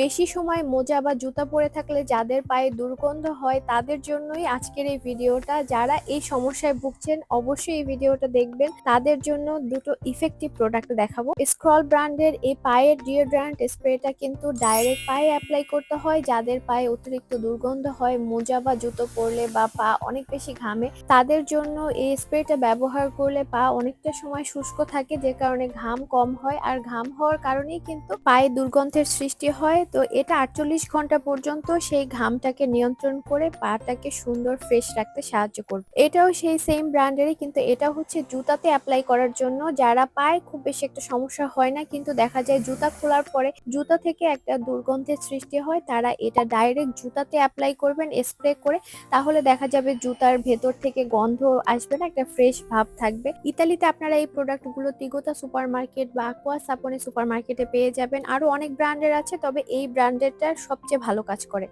বেশি সময় মোজা বা জুতা পরে থাকলে যাদের পায়ে দুর্গন্ধ হয় তাদের জন্যই আজকের এই ভিডিওটা। যারা এই সমস্যায় ভুগছেন অবশ্যই এই ভিডিওটা দেখবেন। তাদের জন্য দুটো ইফেক্টিভ প্রোডাক্ট দেখাবো। স্ক্রল ব্র্যান্ডের এই পায়ের ডিওড্রান্ট স্প্রেটা কিন্তু ডাইরেক্ট পায়ে অ্যাপ্লাই করতে হয়। যাদের পায়ে অতিরিক্ত দুর্গন্ধ হয়, মোজা বা জুতো পরলে বা পা অনেক বেশি ঘামে, তাদের জন্য এই স্প্রেটা ব্যবহার করলে পা অনেকটা সময় শুষ্ক থাকে, যে কারণে ঘাম কম হয়। আর ঘাম হওয়ার কারণেই কিন্তু পায়ে দুর্গন্ধের সৃষ্টি হয়। তো এটা আটচল্লিশ ঘণ্টা পর্যন্ত সেই ঘামটাকে নিয়ন্ত্রণ করে পাটাকে সুন্দর ফ্রেশ রাখতে সাহায্য করবে। এটাও সেই সেম ব্র্যান্ডেরই কিন্তু এটা হচ্ছে জুতাতে অ্যাপ্লাই করার জন্য। যারা পায়, খুব বেশি একটা সমস্যা হয় না, কিন্তু দেখা যায় জুতা খোলার পরে জুতা থেকে একটা দুর্গন্ধের সৃষ্টি হয়, তারা এটা ডাইরেক্ট জুতাতে অ্যাপ্লাই করবেন স্প্রে করে, তাহলে দেখা যাবে জুতার ভেতর থেকে গন্ধ আসবে না, একটা ফ্রেশ ভাব থাকবে। ইতালিতে আপনারা এই প্রোডাক্টগুলো তিগোতা সুপার মার্কেট বা আকোয়া সাপনে সুপার মার্কেটে পেয়ে যাবেন। আরও অনেক ব্র্যান্ডের আছে, তবে এই ব্র্যান্ডেরটা সবচেয়ে ভালো কাজ করে।